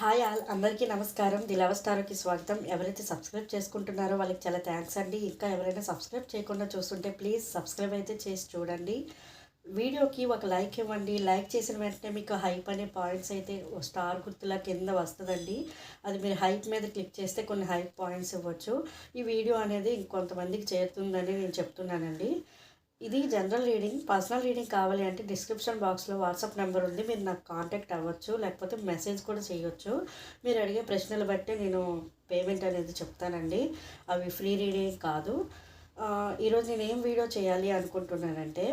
Hi all అందరికీ నమస్కారం. The love స్టార్కి స్వాగతం. ఎవరైతే సబ్స్క్రైబ్ చేసుకుంటున్నారో వాళ్ళకి చాలా థ్యాంక్స్ అండి. ఇంకా ఎవరైనా సబ్స్క్రైబ్ చేయకుండా చూస్తుంటే ప్లీజ్ సబ్స్క్రైబ్ అయితే చేసి చూడండి. వీడియోకి ఒక లైక్ ఇవ్వండి. లైక్ చేసిన వెంటనే మీకు హైప్ అనే పాయింట్స్ అయితే స్టార్ గుర్తులా కింద వస్తుందండి. అది మీరు హైప్ మీద క్లిక్ చేస్తే కొన్ని హైప్ పాయింట్స్ ఇవ్వచ్చు. ఈ వీడియో అనేది ఇంకొంతమందికి చేరుతుందని నేను చెప్తున్నానండి. ఇది జనరల్ రీడింగ్ పర్సనల్ రీడింగ్ కావాలి అంటే డిస్క్రిప్షన్ బాక్స్లో వాట్సాప్ నెంబర్ ఉంది. మీరు నాకు కాంటాక్ట్ అవ్వచ్చు లేకపోతే మెసేజ్ కూడా చేయొచ్చు. మీరు అడిగే ప్రశ్నలు బట్టి నేను పేమెంట్ అనేది చెప్తానండి. అవి ఫ్రీ రీడింగ్ కాదు. ఈరోజు నేను ఏం వీడియో చేయాలి అనుకుంటున్నానంటే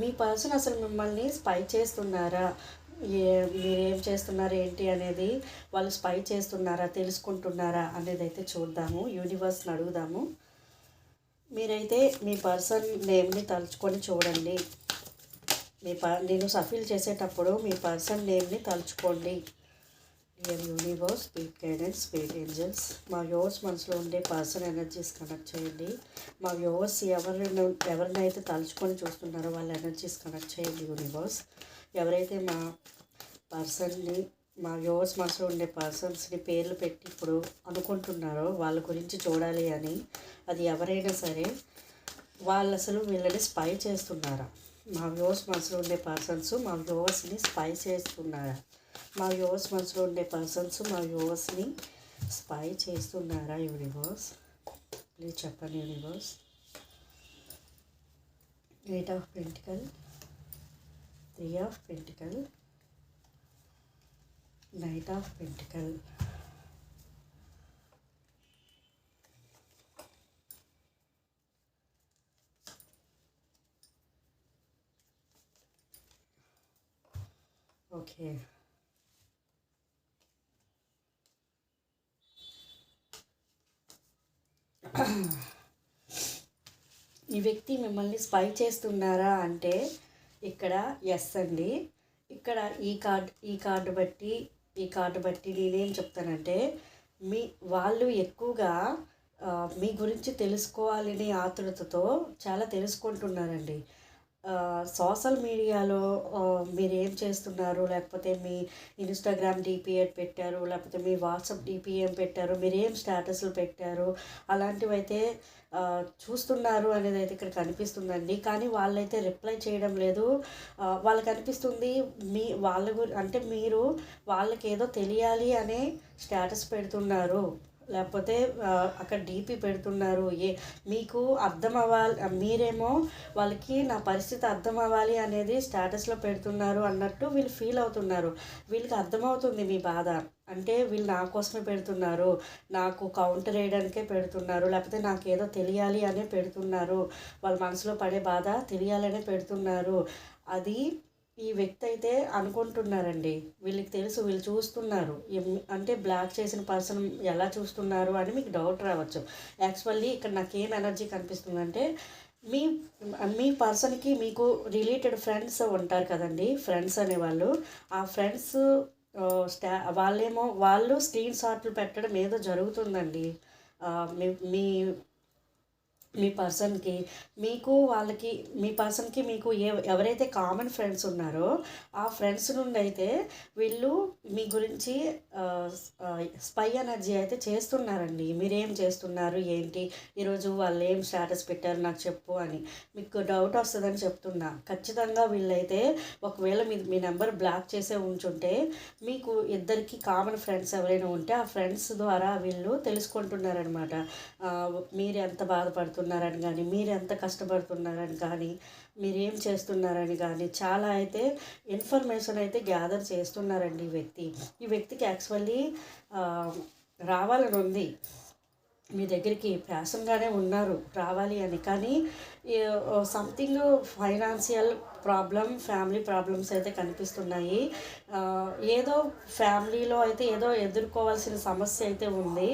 మీ పర్సన్ అసలు మిమ్మల్ని స్పై చేస్తున్నారా? ఏ మీరేం చేస్తున్నారు ఏంటి అనేది వాళ్ళు స్పై చేస్తున్నారా తెలుసుకుంటున్నారా అనేది అయితే చూద్దాము. యూనివర్స్ని అడుగుదాము. మీరైతే మీ పర్సన్ నేమ్ని తలుచుకొని చూడండి. మీ ప నేను సఫీల్ చేసేటప్పుడు మీ పర్సన్ నేమ్ని తలుచుకోండి. Dear universe speed guidance speed angels మా వ్యూవర్స్ మనసులో ఉండే పర్సన్ ఎనర్జీస్ కనెక్ట్ చేయండి. మా వ్యూవర్స్ ఎవరిని ఎవరినైతే తలుచుకొని చూస్తున్నారో వాళ్ళ ఎనర్జీస్ కనెక్ట్ చేయండి యూనివర్స్ ఎవరైతే మా పర్సన్ని మా వ్యూవర్స్ మనసులో ఉండే పర్సన్స్ని పేర్లు పెట్టి ఇప్పుడు అనుకుంటున్నారో వాళ్ళ గురించి చూడాలి అని అది ఎవరైనా సరే వాళ్ళు అసలు వీళ్ళని స్పై చేస్తున్నారా? మా వ్యూవర్స్ మనసులో ఉండే పర్సన్స్ మా వ్యూవర్స్ని స్పై చేస్తున్నారా? మా వ్యూవర్స్ మనసులో ఉండే పర్సన్స్ మా వ్యూవర్స్ని స్పై చేస్తున్నారా యూనివర్స్? ప్లీజ్ చెప్పండి universe. Eight of pentacle three of pentacle knight of pentacle okay ఈ వ్యక్తి మిమ్మల్ని స్పై చేస్తున్నారా అంటే ఇక్కడ ఎస్ అండి. ఇక్కడ ఈ కార్డ్ ఈ కార్డు బట్టి ఈ కార్డు బట్టి నేనేం చెప్తానంటే మీ వాళ్ళు ఎక్కువగా మీ గురించి తెలుసుకోవాలనే ఆతృతతో చాలా తెలుసుకుంటున్నారండి. సోషల్ మీడియాలో మీరు ఏం చేస్తున్నారు? లేకపోతే మీ ఇన్స్టాగ్రామ్ డిపిఎడ్ పెట్టారు లేకపోతే మీ వాట్సాప్ డిపిఎం పెట్టారు మీరు ఏం స్టేటస్లు పెట్టారు? అలాంటివి అయితే చూస్తున్నారు అనేది అయితే ఇక్కడ కనిపిస్తుందండి. కానీ వాళ్ళైతే రిప్లై చేయడం లేదు. వాళ్ళకి అనిపిస్తుంది మీ వాళ్ళ గురి అంటే మీరు వాళ్ళకి ఏదో తెలియాలి అనే స్టేటస్ పెడుతున్నారు. లేకపోతే అక్కడ డీపీ పెడుతున్నారు ఏ మీకు అర్థం అవ్వాలి మీరేమో వాళ్ళకి నా పరిస్థితి అర్థం అవ్వాలి అనేది స్టేటస్లో పెడుతున్నారు అన్నట్టు వీళ్ళు ఫీల్ అవుతున్నారు. వీళ్ళకి అర్థమవుతుంది మీ బాధ. అంటే వీళ్ళు నా కోసమే పెడుతున్నారు. నాకు కౌంటర్ వేయడానికే పెడుతున్నారు. లేకపోతే నాకు ఏదో తెలియాలి అనే పెడుతున్నారు. వాళ్ళ మనసులో పడే బాధ తెలియాలనే పెడుతున్నారు. అది ఈ వ్యక్తి అయితే అనుకుంటున్నారండి. వీళ్ళకి తెలుసు వీళ్ళు చూస్తున్నారు. అంటే బ్లాక్ చేసిన పర్సన్ ఎలా చూస్తున్నారు అని మీకు డౌట్ రావచ్చు. యాక్చువల్లీ ఇక్కడ నాకు ఏం ఎనర్జీ కనిపిస్తుందంటే మీ మీ పర్సన్కి మీకు రిలేటెడ్ ఫ్రెండ్స్ ఉంటారు కదండి ఫ్రెండ్స్ అనేవాళ్ళు. ఆ ఫ్రెండ్స్ స్టా వాళ్ళేమో వాళ్ళు స్క్రీన్ షాట్లు పెట్టడం ఏదో జరుగుతుందండి. మీ మీ పర్సన్కి మీకు వాళ్ళకి మీ పర్సన్కి మీకు ఏ ఎవరైతే కామన్ ఫ్రెండ్స్ ఉన్నారో ఆ ఫ్రెండ్స్ నుండి అయితే వీళ్ళు మీ గురించి స్పై ఎనర్జీ అయితే చేస్తున్నారండి. మీరేం చేస్తున్నారు ఏంటి? ఈరోజు వాళ్ళు ఏం స్టేటస్ పెట్టారు నాకు చెప్పు అని. మీకు డౌట్ వస్తుందని చెప్తున్నా. ఖచ్చితంగా వీళ్ళైతే ఒకవేళ మీ మీ నెంబర్ బ్లాక్ చేసే ఉంచుంటే మీకు ఇద్దరికి కామన్ ఫ్రెండ్స్ ఎవరైనా ఉంటే ఆ ఫ్రెండ్స్ ద్వారా వీళ్ళు తెలుసుకుంటున్నారనమాట మీరు ఎంత బాధపడుతున్నారు బాధపడుతున్నారని కానీ మీరు ఎంత కష్టపడుతున్నారని కానీ మీరు ఏం చేస్తున్నారని కానీ చాలా అయితే ఇన్ఫర్మేషన్ అయితే గ్యాదర్ చేస్తున్నారండి ఈ వ్యక్తి. ఈ వ్యక్తికి యాక్చువల్లీ రావాలని ఉంది. మీ దగ్గరికి ప్యాషన్గానే ఉన్నారు రావాలి అని. కానీ something financial problem family problems అయితే కనిపిస్తున్నాయి. ఏదో ఫ్యామిలీలో అయితే ఏదో ఎదుర్కోవాల్సిన సమస్య అయితే ఉంది.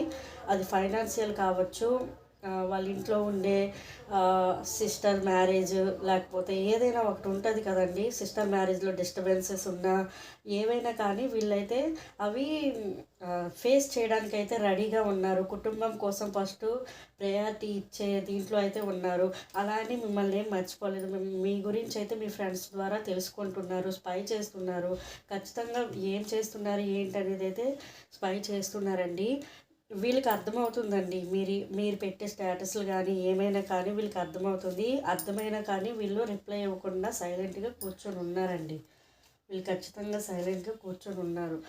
అది ఫైనాన్షియల్ కావచ్చు వాళ్ళ ఇంట్లో ఉండే సిస్టర్ మ్యారేజ్ లేకపోతే ఏదైనా ఒకటి ఉంటుంది కదండి. సిస్టర్ మ్యారేజ్లో డిస్టర్బెన్సెస్ ఉన్నా ఏవైనా కానీ వీళ్ళైతే అవి ఫేస్ చేయడానికి అయితే రెడీగా ఉన్నారు. కుటుంబం కోసం ఫస్ట్ ప్రయారిటీ ఇచ్చే దీంట్లో అయితే ఉన్నారు. అలా అని మిమ్మల్ని ఏం మర్చిపోలేదు. మీ- మీ గురించి అయితే మీ ఫ్రెండ్స్ ద్వారా తెలుసుకుంటున్నారు స్పై చేస్తున్నారు. ఖచ్చితంగా ఏం చేస్తున్నారు ఏంటి అనేది అయితే స్పై చేస్తున్నారండి. వీళ్ళకి అర్థమవుతుందండి. మీరు మీరు పెట్టే స్టేటస్లు కానీ ఏమైనా కానీ వీళ్ళకి అర్థమవుతుంది. అర్థమైనా కానీ వీళ్ళు రిప్లై ఇవ్వకుండా సైలెంట్గా కూర్చొని ఉన్నారండి. వీళ్ళు ఖచ్చితంగా సైలెంట్గా కూర్చొని ఉన్నారు.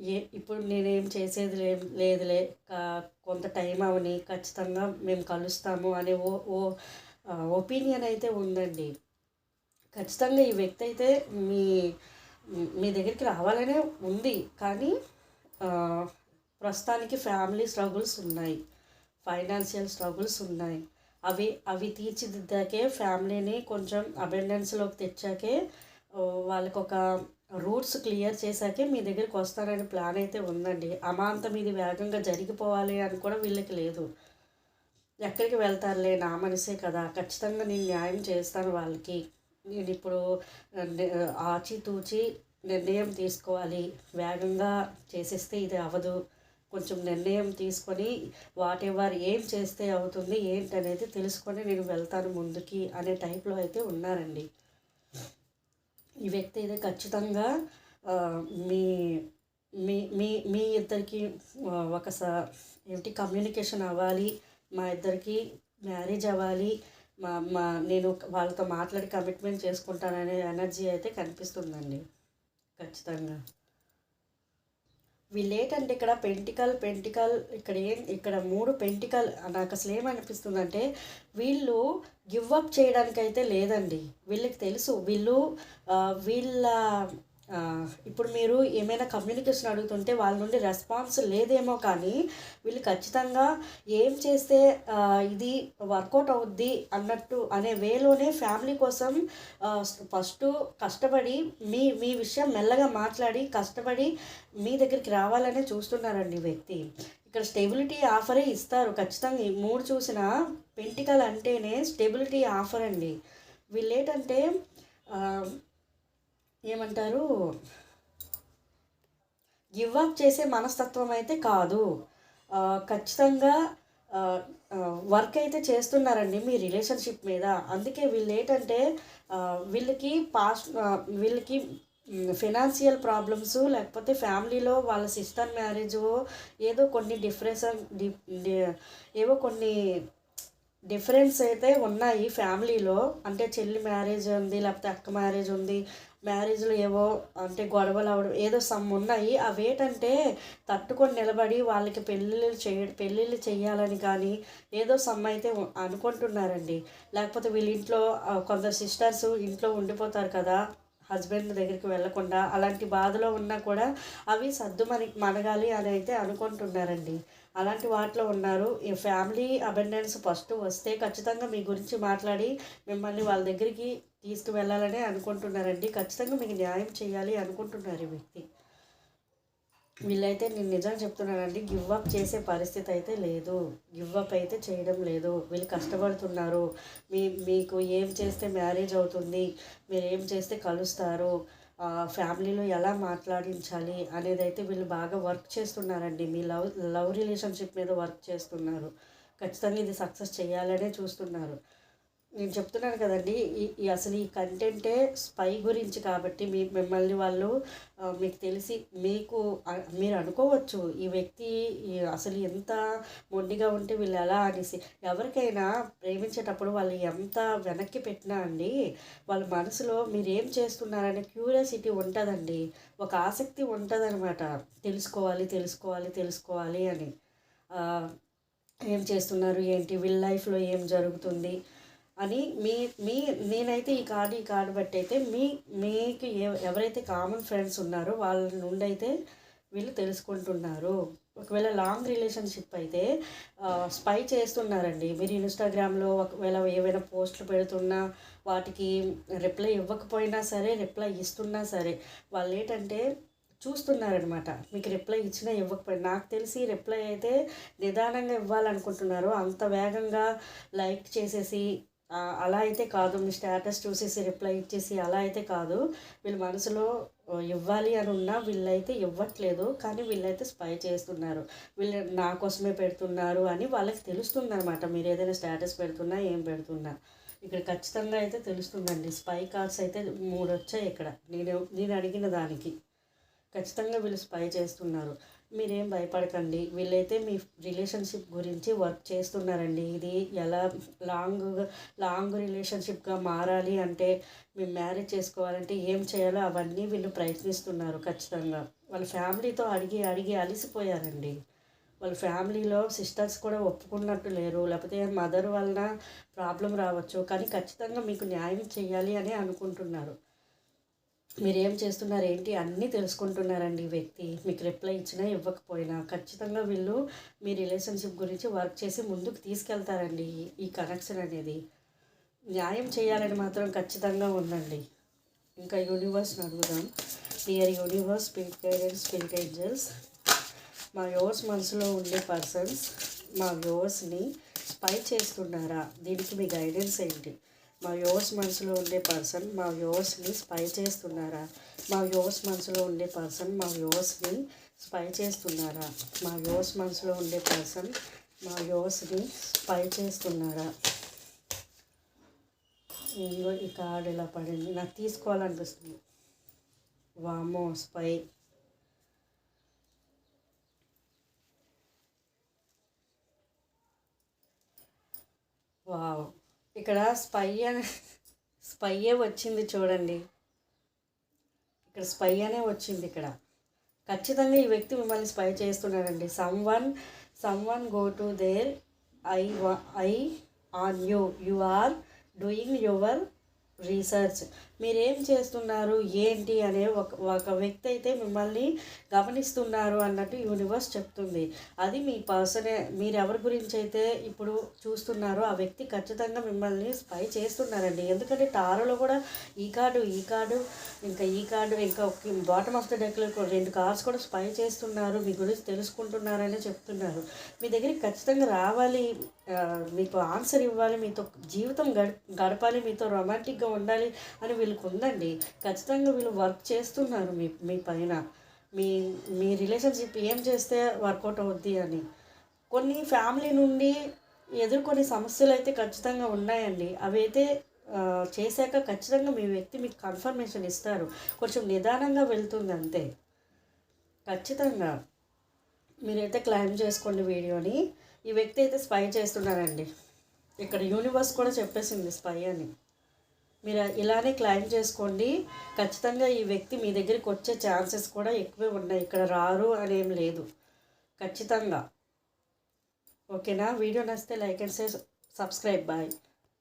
ఏ ఇప్పుడు నేనేం చేసేది లే లేదులే. కా- కొంత టైం అవని ఖచ్చితంగా మేము కలుస్తాము అనే ఓ ఓ ఒపీనియన్ అయితే ఉందండి. ఖచ్చితంగా ఈ వ్యక్తి అయితే మీ మీ దగ్గరికి రావాలనే ఉంది. కానీ ప్రస్తుతానికి ఫ్యామిలీ స్ట్రగుల్స్ ఉన్నాయి. ఫైనాన్షియల్ స్ట్రగుల్స్ ఉన్నాయి. అవి అవి తీర్చిదిద్దాకే ఫ్యామిలీని కొంచెం అబెండెన్స్లోకి తెచ్చాకే వాళ్ళకి ఒక రూట్స్ క్లియర్ చేశాకే మీ దగ్గరికి వస్తారనే ప్లాన్ అయితే ఉందండి. అమాంతం ఇది వేగంగా జరిగిపోవాలి అని కూడా వీళ్ళకి లేదు. ఎక్కడికి వెళ్తారులే? నా మనసే కదా. ఖచ్చితంగా నేను న్యాయం చేస్తాను వాళ్ళకి. నేను ఇప్పుడు ఆచితూచి నిర్ణయం తీసుకోవాలి. వేగంగా చేసేస్తే ఇది అవ్వదు. కొంచెం నిర్ణయం తీసుకొని వాట్ ఎవర్ ఏం చేస్తే అవుతుంది ఏంటి అనేది తెలుసుకొని నేను వెళ్తాను ముందుకి అనే టైప్లో అయితే ఉన్నారండి. ఈ వ్యక్తి అయితే ఖచ్చితంగా మీ మీ మీ మీ ఇద్దరికి ఒకసారి ఒక స- ఏంటి కమ్యూనికేషన్ అవ్వాలి మా ఇద్దరికి మ్యారేజ్ అవ్వాలి మా మా నేను వాళ్ళతో మాట్లాడి కమిట్మెంట్ చేసుకుంటాననే ఎనర్జీ అయితే కనిపిస్తుందండి. ఖచ్చితంగా. వీళ్ళు ఏంటంటే ఇక్కడ పెంటికల్ పెంటికల్ ఇక్కడ ఏం ఇక్కడ మూడు పెంటికల్ నాకు అసలు ఏమనిపిస్తుందంటే వీళ్ళు గివ్ అప్ చేయడానికైతే లేదండి. వీళ్ళకి తెలుసు వీళ్ళు వీళ్ళ ఇప్పుడు మీరు ఏమైనా కమ్యూనికేషన్ అడుగుతుంటే వాళ్ళ నుండి రెస్పాన్స్ లేదేమో కానీ వీళ్ళు ఖచ్చితంగా ఏం చేస్తే ఇది వర్కౌట్ అవుద్ది అన్నట్టు అనే వేలోనే ఫ్యామిలీ కోసం ఫస్ట్ కష్టపడి మీ మీ విషయం మెల్లగా మాట్లాడి కష్టపడి మీ దగ్గరికి రావాలనే చూస్తున్నారండి వ్యక్తి. ఇక్కడ స్టెబిలిటీ ఆఫరే ఇస్తారు. ఖచ్చితంగా ఈ మూడు చూసిన పెంటికల్ అంటేనే స్టెబిలిటీ ఆఫర్ అండి. వీళ్ళు ఏంటంటే ఏమంటారు? గివ్ అప్ చేసే మనస్తత్వం అయితే కాదు. ఖచ్చితంగా వర్క్ అయితే చేస్తున్నారండి మీ రిలేషన్షిప్ మీద. అందుకే వీళ్ళు ఏంటంటే వీళ్ళకి పాస్ట్ వీళ్ళకి ఫినాన్షియల్ ప్రాబ్లమ్స్ లేకపోతే ఫ్యామిలీలో వాళ్ళ సిస్టర్ మ్యారేజ్ ఏదో కొన్ని డిఫరెన్స్ ఏవో కొన్ని డిఫరెన్స్ అయితే ఉన్నాయి ఫ్యామిలీలో. అంటే చెల్లి మ్యారేజ్ ఉంది లేకపోతే అక్క మ్యారేజ్ ఉంది మ్యారేజ్లో ఏవో అంటే గొడవలు అవడం ఏదో సమ్ ఉన్నాయి. అవి ఏంటంటే తట్టుకొని నిలబడి వాళ్ళకి పెళ్ళిళ్ళు చేయ పెళ్ళిళ్ళు చేయాలని కానీ ఏదో సమ్ అయితే అనుకుంటున్నారండి. లేకపోతే వీళ్ళ ఇంట్లో కొందరు సిస్టర్స్ ఇంట్లో ఉండిపోతారు కదా. హస్బెండ్ దగ్గరికి వెళ్ళకుండా అలాంటి బాధలో ఉన్నా కూడా అవి సర్దు మన మనగాలి అని అయితే అనుకుంటున్నారండి. అలాంటి వాటిలో ఉన్నారు. ఈ ఫ్యామిలీ అబెండెన్స్ ఫస్ట్ వస్తే ఖచ్చితంగా మీ గురించి మాట్లాడి మిమ్మల్ని వాళ్ళ దగ్గరికి తీసుకువెళ్ళాలని అనుకుంటున్నారండి. ఖచ్చితంగా మీకు న్యాయం చేయాలి అనుకుంటున్నారు ఈ వ్యక్తి. వీళ్ళైతే నేను నిజం చెప్తున్నానండి గివ్ అప్ చేసే పరిస్థితి అయితే లేదు. గివ్ అప్ అయితే చేయడం లేదు. వీళ్ళు కష్టపడుతున్నారు. మీ మీకు ఏం చేస్తే మ్యారేజ్ అవుతుంది? మీరు ఏం చేస్తే కలుస్తారు? ఫ్యామిలీలో ఎలా మాట్లాడించాలి అనేది అయితే వీళ్ళు బాగా వర్క్ చేస్తున్నారండి. మీ లవ్ లవ్ రిలేషన్షిప్ మీద వర్క్ చేస్తున్నారు. ఖచ్చితంగా ఇది సక్సెస్ చేయాలనే చూస్తున్నారు. నేను చెప్తున్నాను కదండి ఈ అసలు ఈ కంటెంటే స్పై గురించి కాబట్టి మీ మిమ్మల్ని వాళ్ళు మీకు తెలిసి మీకు మీరు అనుకోవచ్చు ఈ వ్యక్తి అసలు ఎంత మొండిగా ఉంటే వీళ్ళు ఎలా అనేసి. ఎవరికైనా ప్రేమించేటప్పుడు వాళ్ళు ఎంత వెనక్కి పెట్టినా అండి వాళ్ళ మనసులో మీరు ఏం చేస్తున్నారనే క్యూరియాసిటీ ఉంటుందండి. ఒక ఆసక్తి ఉంటుందన్నమాట. తెలుసుకోవాలి తెలుసుకోవాలి తెలుసుకోవాలి అని. ఏం చేస్తున్నారు ఏంటి వీళ్ళ లైఫ్లో ఏం జరుగుతుంది? అని మీ మీ నేనైతే ఈ కార్డు ఈ కార్డు బట్టి అయితే మీ మీకు ఎవ- ఎవరైతే కామన్ ఫ్రెండ్స్ ఉన్నారో వాళ్ళ నుండి అయితే వీళ్ళు తెలుసుకుంటున్నారు. ఒకవేళ లాంగ్ రిలేషన్షిప్ అయితే స్పై చేస్తున్నారండి. మీరు ఇన్స్టాగ్రామ్లో ఒకవేళ ఏవైనా పోస్టులు పెడుతున్నా వాటికి రిప్లై ఇవ్వకపోయినా సరే రిప్లై ఇస్తున్నా సరే వాళ్ళు ఏంటంటే చూస్తున్నారనమాట మీకు రిప్లై ఇచ్చినా ఇవ్వకపోయినా నాకు తెలిసి రిప్లై అయితే నిదానంగా ఇవ్వాలనుకుంటున్నారు. అంత వేగంగా లైక్ చేసేసి అలా అయితే కాదు. మీ స్టేటస్ చూసేసి రిప్లై ఇచ్చేసి అలా అయితే కాదు. వీళ్ళ మనసులో ఇవ్వాలి అని ఉన్నా వీళ్ళైతే ఇవ్వట్లేదు. కానీ వీళ్ళైతే స్పై చేస్తున్నారు. వీళ్ళు నా కోసమే పెడుతున్నారు అని వాళ్ళకి తెలుస్తుంది అనమాట మీరు ఏదైనా స్టేటస్ పెడుతున్నా ఏం పెడుతున్నా. ఇక్కడ ఖచ్చితంగా అయితే తెలుస్తుందండి. స్పై కార్డ్స్ అయితే మూడు వచ్చాయి ఇక్కడ. నేను నేను అడిగిన దానికి. ఖచ్చితంగా వీళ్ళు స్పై చేస్తున్నారు. మీరేం భయపడకండి. వీళ్ళైతే మీ రిలేషన్షిప్ గురించి వర్క్ చేస్తున్నారండి. ఇది ఎలా లాంగ్ లాంగ్ రిలేషన్షిప్గా మారాలి అంటే మేము మ్యారేజ్ చేసుకోవాలంటే ఏం చేయాలో అవన్నీ వీళ్ళు ప్రయత్నిస్తున్నారు ఖచ్చితంగా. వాళ్ళ ఫ్యామిలీతో అడిగి అడిగి అలిసిపోయారండి. వాళ్ళ ఫ్యామిలీలో సిస్టర్స్ కూడా ఒప్పుకున్నట్టు లేరు. లేకపోతే మదర్ వలన ప్రాబ్లం రావచ్చు. కానీ ఖచ్చితంగా మీకు న్యాయం చేయాలి అని అనుకుంటున్నారు. మీరు ఏం చేస్తున్నారు ఏంటి అన్నీ తెలుసుకుంటున్నారండి ఈ వ్యక్తి. మీకు రిప్లై ఇచ్చినా ఇవ్వకపోయినా ఖచ్చితంగా వీళ్ళు మీ రిలేషన్షిప్ గురించి వర్క్ చేసి ముందుకు తీసుకెళ్తారండి ఈ- కనెక్షన్ అనేది. న్యాయం చేయాలని మాత్రం ఖచ్చితంగా ఉందండి. ఇంకా యూనివర్స్ని అడుగుదాం. Dear universe spirit guidance spirit angels మా వ్యూవర్స్ మనసులో ఉండే పర్సన్స్ మా వ్యూవర్స్ని స్పై చేస్తున్నారా? దీనికి మీ గైడెన్స్ ఏంటి? మా వ్యూవర్స్ మనసులో ఉండే పర్సన్ మా వ్యూవర్స్ని స్పై చేస్తున్నారా? మా వ్యూవర్స్ మనసులో ఉండే పర్సన్ మా వ్యూవర్స్ని స్పై చేస్తున్నారా? మా వ్యూవర్స్ మనసులో ఉండే పర్సన్ మా వ్యూవర్స్ని స్పై చేస్తున్నారా? ఏందో ఈ కార్డు ఇలా పడింది. నాకు తీసుకోవాలనిపిస్తుంది. వామో స్పై. వావ్. ఇక్కడ స్పై అనే స్పైయే వచ్చింది చూడండి. ఇక్కడ స్పై అనే వచ్చింది ఇక్కడ. ఖచ్చితంగా ఈ వ్యక్తి మిమ్మల్ని స్పై చేస్తున్నాడండి. Someone someone go to there eye eye on you you are doing your research మీరేం చేస్తున్నారు? ఏంటి? అనే ఒక ఒక వ్యక్తి అయితే మిమ్మల్ని గమనిస్తున్నారు అన్నట్టు యూనివర్స్ చెప్తుంది. అది మీ పర్సనే మీరు ఎవరి గురించి అయితే ఇప్పుడు చూస్తున్నారో ఆ వ్యక్తి ఖచ్చితంగా మిమ్మల్ని స్పై చేస్తున్నారండి. ఎందుకంటే టారోలో కూడా ఈ కార్డు ఈ కార్డు ఇంకా ఈ కార్డు ఇంకా బాటమ్ ఆఫ్ ద డెక్లో రెండు కార్డ్స్ కూడా స్పై చేస్తున్నారు. మీ గురించి తెలుసుకుంటున్నారని చెప్తున్నారు. మీ దగ్గరికి ఖచ్చితంగా రావాలి. మీకు ఆన్సర్ ఇవ్వాలి. మీతో జీవితం గడపాలి. మీతో రొమాంటిక్గా ఉండాలి అని వీళ్ళకి ఉందండి ఖచ్చితంగా వీళ్ళు వర్క్ చేస్తున్నారు మీ మీ పైన. మీ మీ రిలేషన్షిప్ ఏం చేస్తే వర్కౌట్ అవుద్ది అని. కొన్ని ఫ్యామిలీ నుండి ఎదుర్కొనే సమస్యలు అయితే ఖచ్చితంగా ఉన్నాయండి. అవి అయితే చేశాక ఖచ్చితంగా మీ వ్యక్తి మీకు కన్ఫర్మేషన్ ఇస్తారు. కొంచెం నిదానంగా వెళ్తుంది అంతే. ఖచ్చితంగా. మీరైతే క్లైమ్ చేసుకోండి వీడియోని. ఈ వ్యక్తి అయితే స్పై చేస్తున్నారండి ఇక్కడ యూనివర్స్ కూడా చెప్పేసింది స్పై అని. మీరు ఇలానే క్లైమ్ చేసుకోండి. ఖచ్చితంగా ఈ వ్యక్తి మీ దగ్గరికి వచ్చే ఛాన్సెస్ కూడా ఎక్కువే ఉన్నాయి. ఇక్కడ రారు అనేం లేదు. ఖచ్చితంగా. ఓకేనా? వీడియో నచ్చితే లైక్ అండ్ సబ్స్క్రైబ్ బాయ్